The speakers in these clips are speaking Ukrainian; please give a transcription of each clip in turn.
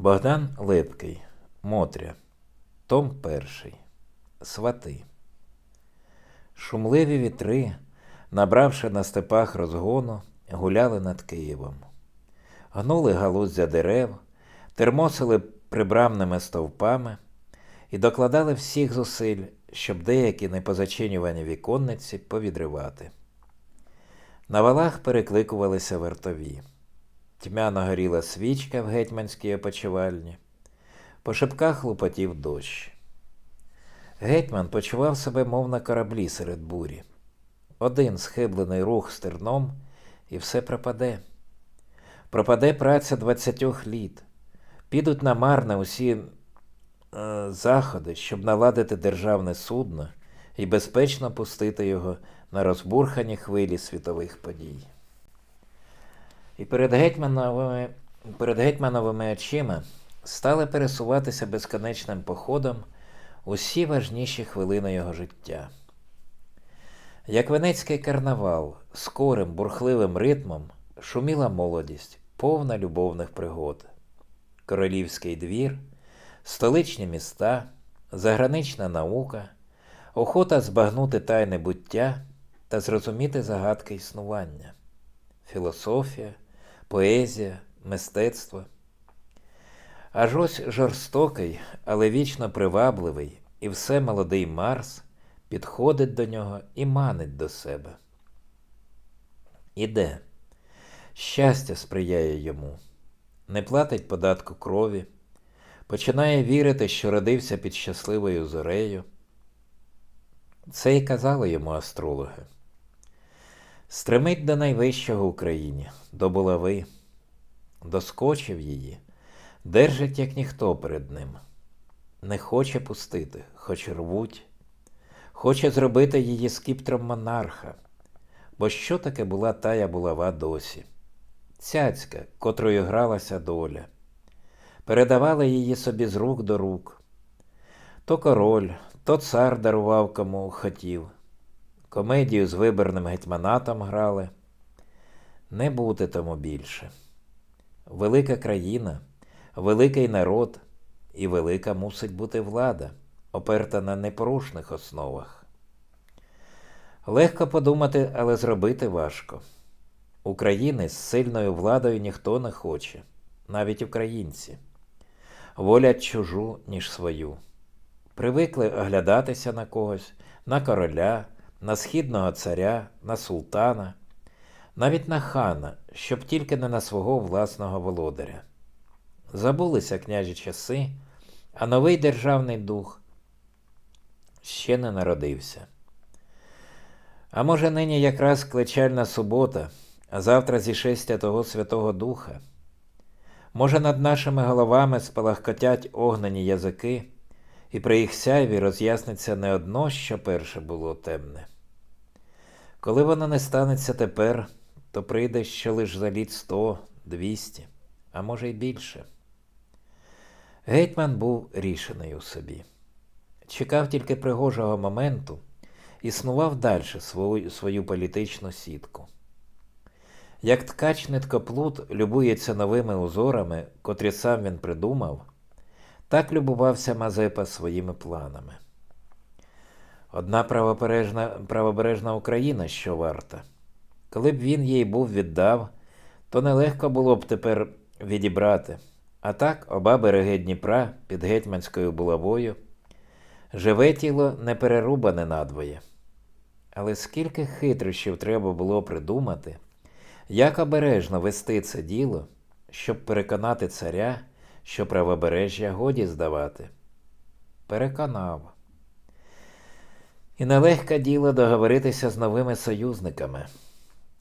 Богдан Лепкий, Мотря, Том перший. Свати. Шумливі вітри, набравши на степах розгону, гуляли над Києвом. Гнули галуздя дерев, термосили прибрамними стовпами і докладали всіх зусиль, щоб деякі непозачинювані віконниці повідривати. На валах перекликувалися вартові. Тьмяно горіла свічка в гетьманській опочивальні. По шибках лупотів дощ. Гетьман почував себе, мов на кораблі серед бурі. Один схиблений рух стерном, і все пропаде. Пропаде праця двадцятьох літ. Підуть на марне усі е, заходи, щоб наладити державне судно і безпечно пустити його на розбурхані хвилі світових подій. І перед гетьмановими, перед гетьмановими очима стали пересуватися безконечним походом усі важніші хвилини його життя. Як венецький карнавал, скорим, бурхливим ритмом шуміла молодість, повна любовних пригод. Королівський двір, столичні міста, загранична наука, охота збагнути тайне буття та зрозуміти загадки існування, філософія, поезія, мистецтво. Аж ось жорстокий, але вічно привабливий і все молодий Марс підходить до нього і манить до себе. Іде. Щастя сприяє йому, не платить податку крові, починає вірити, що родився під щасливою зорею. Це й казали йому астрологи. Стремить до найвищого Україні, до булави, доскочив її, держить, як ніхто перед ним. Не хоче пустити, хоч рвуть, хоче зробити її скіптром монарха. Бо що таке була тая булава досі? Цяцька, котрою гралася доля. Передавали її собі з рук до рук. То король, то цар дарував кому хотів. Комедію з виборним гетьманатом грали. Не бути тому більше. Велика країна, великий народ і велика мусить бути влада, оперта на непорушних основах. Легко подумати, але зробити важко. України з сильною владою ніхто не хоче, навіть українці. Волять чужу, ніж свою. Привикли оглядатися на когось, на короля, на східного царя, на султана, навіть на хана, щоб тільки не на свого власного володаря. Забулися княжі часи, а новий державний дух ще не народився. А може, нині якраз кличальна субота, а завтра зішестя того Святого Духа. Може, над нашими головами спалахкотять огнені язики, і при їх сяйві роз'ясниться не одно, що перше було темне. Коли воно не станеться тепер, то прийде ще лиш за літ сто, двісті, а може й більше. Гетьман був рішений у собі. Чекав тільки пригожого моменту, існував далі свою, свою політичну сітку. Як ткач ниткоплут любується новими узорами, котрі сам він придумав, так любувався Мазепа своїми планами. Одна правобережна, правобережна Україна, що варта. Коли б він їй був віддав, то нелегко було б тепер відібрати. А так оба береги Дніпра під гетьманською булавою. Живе тіло не перерубане надвоє. Але скільки хитрощів треба було придумати, як обережно вести це діло, щоб переконати царя, що правобережжя годі здавати. Переконав. І нелегке діло договоритися з новими союзниками.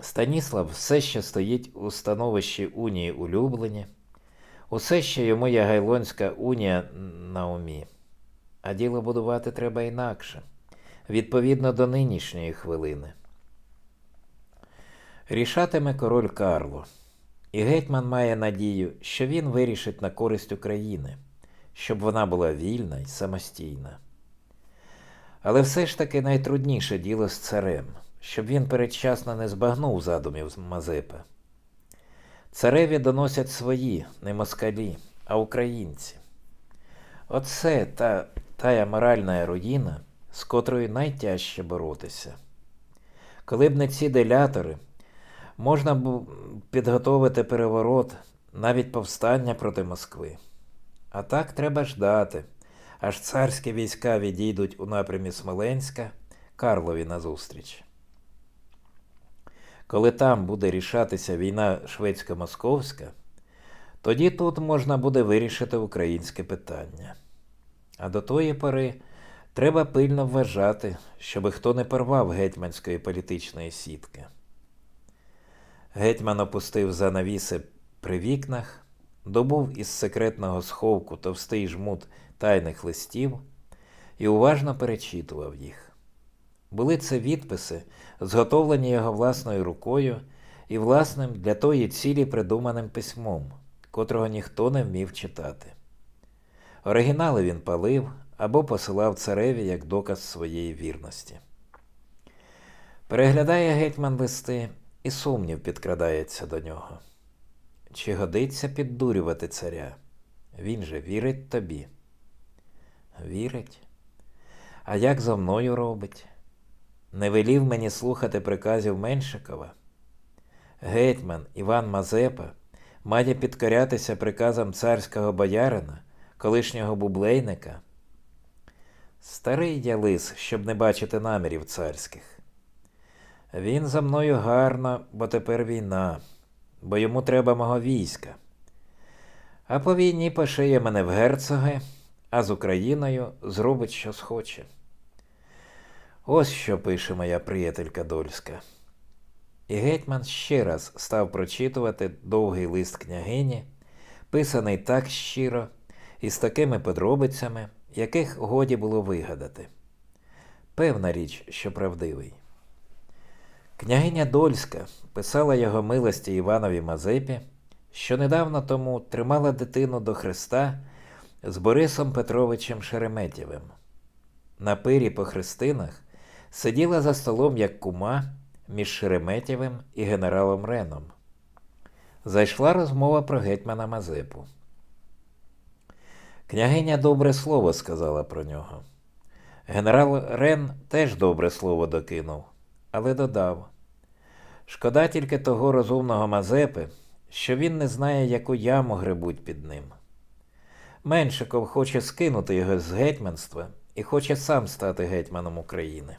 Станіслав все ще стоїть у становищі унії улюблені, усе ще йому Ягайлонська унія на умі. А діло будувати треба інакше, відповідно до нинішньої хвилини. Рішатиме король Карло, і гетьман має надію, що він вирішить на користь України, щоб вона була вільна й самостійна. Але все ж таки найтрудніше діло з царем, щоб він передчасно не збагнув задумів Мазепи. Цареві доносять свої, не москалі, а українці. Оце та тая моральна руїна, з котрою найтяжче боротися. Коли б не ці делятори, можна б підготовити переворот, навіть повстання проти Москви. А так треба ждати, аж царські війська відійдуть у напрямі Смоленська Карлові назустріч. Коли там буде рішатися війна шведсько-московська, тоді тут можна буде вирішити українське питання. А до тої пори треба пильно вважати, щоби хто не порвав гетьманської політичної сітки. Гетьман опустив занавіси при вікнах, добув із секретного сховку товстий жмут тайних листів і уважно перечитував їх. Були це відписи, зготовлені його власною рукою і власним для тої цілі придуманим письмом, котрого ніхто не вмів читати. Оригінали він палив або посилав цареві як доказ своєї вірності. Переглядає гетьман листи, і сумнів підкрадається до нього. Чи годиться піддурювати царя? Він же вірить тобі. Вірить? А як зо мною робить? Не велів мені слухати приказів Меншикова? Гетьман Іван Мазепа має підкорятися приказам царського боярина, колишнього бублейника. Старий я лис, щоб не бачити намірів царських. Він за мною гарно, бо тепер війна, бо йому треба мого війська. А по війні пошиє мене в герцоги, а з Україною зробить, що схоче. Ось що пише моя приятелька Дольська. І гетьман ще раз став прочитувати довгий лист княгині, писаний так щиро і з такими подробицями, яких годі було вигадати. Певна річ, що правдивий. Княгиня Дольська писала його милості Іванові Мазепі, що недавно тому тримала дитину до Христа з Борисом Петровичем Шереметєвим. На пирі по хрестинах сиділа за столом як кума між Шереметєвим і генералом Реном. Зайшла розмова про гетьмана Мазепу. Княгиня добре слово сказала про нього. Генерал Рен теж добре слово докинув, але додав шкода тільки того розумного Мазепи, що він не знає, яку яму гребуть під ним. Меншиков хоче скинути його з гетьманства і хоче сам стати гетьманом України.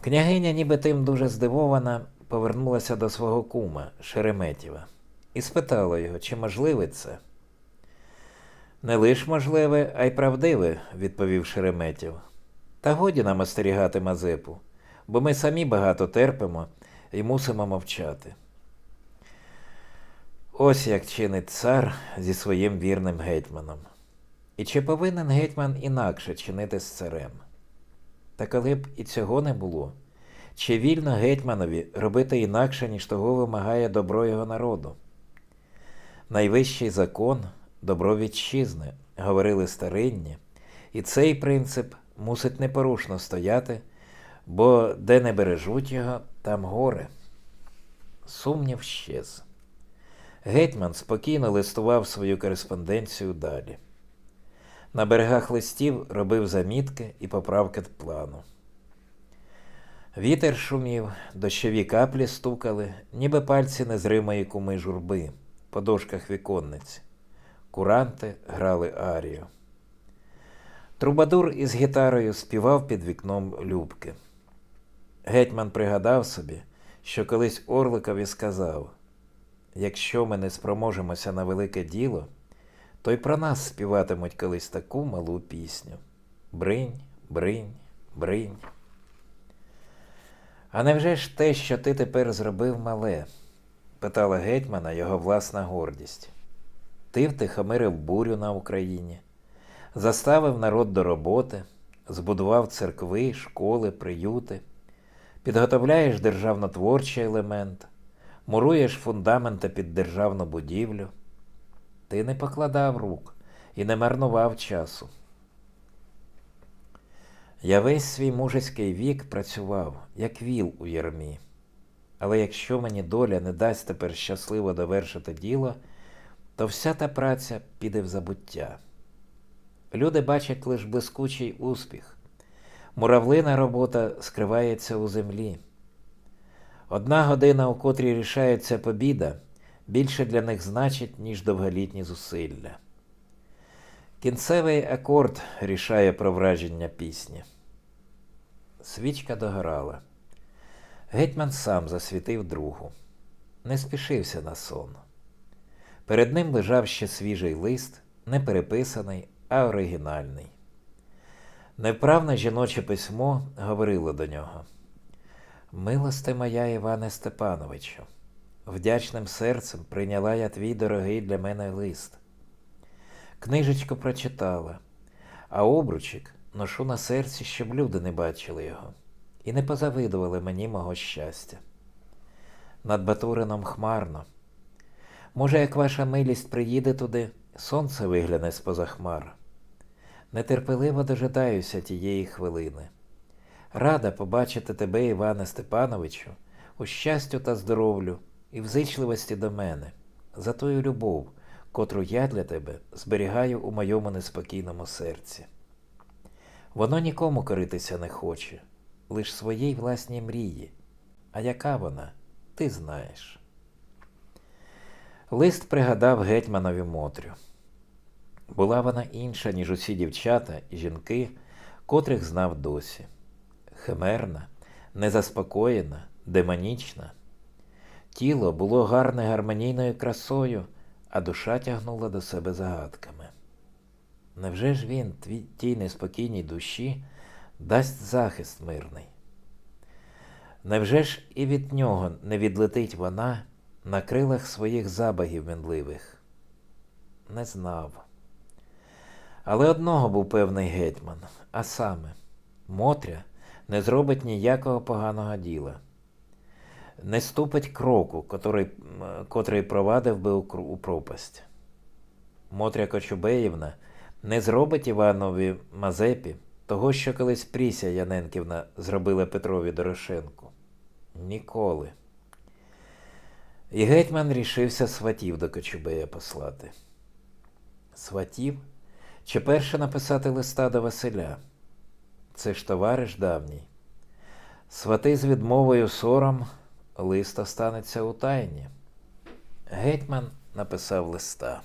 Княгиня, ніби тим дуже здивована, повернулася до свого кума Шереметєва і спитала його, чи можливе це. Не лиш можливе, а й правдиве, відповів Шереметєв. Та годі нам остерігати Мазепу, бо ми самі багато терпимо і мусимо мовчати. Ось як чинить цар зі своїм вірним гетьманом. І чи повинен гетьман інакше чинити з царем? Та коли б і цього не було, чи вільно гетьманові робити інакше, ніж того вимагає добро його народу? Найвищий закон добро вітчизни, говорили старинні, і цей принцип мусить непорушно стояти, бо де не бережуть його, там горе. Сумнів щез. Гетьман спокійно листував свою кореспонденцію далі. На берегах листів робив замітки і поправки плану. Вітер шумів, дощові каплі стукали, ніби пальці незримої куми журби по дошках віконниць. Куранти грали арію. Трубадур із гітарою співав під вікном Любки. Гетьман пригадав собі, що колись Орликові сказав якщо ми не спроможемося на велике діло, то й про нас співатимуть колись таку малу пісню. Бринь, бринь, бринь. А невже ж те, що ти тепер зробив мале? питала гетьмана його власна гордість. Ти втихомирив бурю на Україні, заставив народ до роботи, збудував церкви, школи, приюти, підготовляєш державнотворчий елемент, муруєш фундаменти під державну будівлю. Ти не покладав рук і не марнував часу. Я весь свій мужицький вік працював, як віл у ярмі. Але якщо мені доля не дасть тепер щасливо довершити діло, то вся та праця піде в забуття. Люди бачать лише блискучий успіх. Муравлина робота скривається у землі. Одна година, у котрій рішається побіда, більше для них значить, ніж довголітні зусилля. Кінцевий акорд рішає про враження пісні. Свічка догорала. Гетьман сам засвітив другу. Не спішився на сон. Перед ним лежав ще свіжий лист, не переписаний, а оригінальний. Невправне жіноче письмо говорило до нього. Милости моя Іване Степановичу, вдячним серцем прийняла я твій дорогий для мене лист. Книжечку прочитала, а обручик ношу на серці, щоб люди не бачили його, і не позавидували мені мого щастя. Над Батурином хмарно. Може, як ваша милість приїде туди, сонце вигляне з-поза хмар. Нетерпеливо дожидаюся тієї хвилини. Рада побачити тебе, Іване Степановичу, у щастю та здоров'ю і взичливості до мене, за тою любов, котру я для тебе зберігаю у моєму неспокійному серці. Воно нікому коритися не хоче, лиш своїй власній мрії. А яка вона, ти знаєш. Лист пригадав гетьманові Мотрю. Була вона інша, ніж усі дівчата і жінки, котрих знав досі. Химерна, незаспокоєна, демонічна. Тіло було гарне гармонійною красою, а душа тягнула до себе загадками. Невже ж він, тій неспокійній душі, дасть захист мирний? Невже ж і від нього не відлетить вона на крилах своїх забагів мінливих? Не знав. Але одного був певний гетьман, а саме, Мотря не зробить ніякого поганого діла, не ступить кроку, котрий, котрий провадив би у пропасть. Мотря Кочубеївна не зробить Іванові Мазепі того, що колись Пріся Яненківна зробила Петрові Дорошенку. Ніколи. І гетьман рішився сватів до Кочубея послати. Сватів? Чи перше написати листа до Василя? Це ж товариш давній. Свати з відмовою сором, лист останеться у тайні. Гетьман написав листа.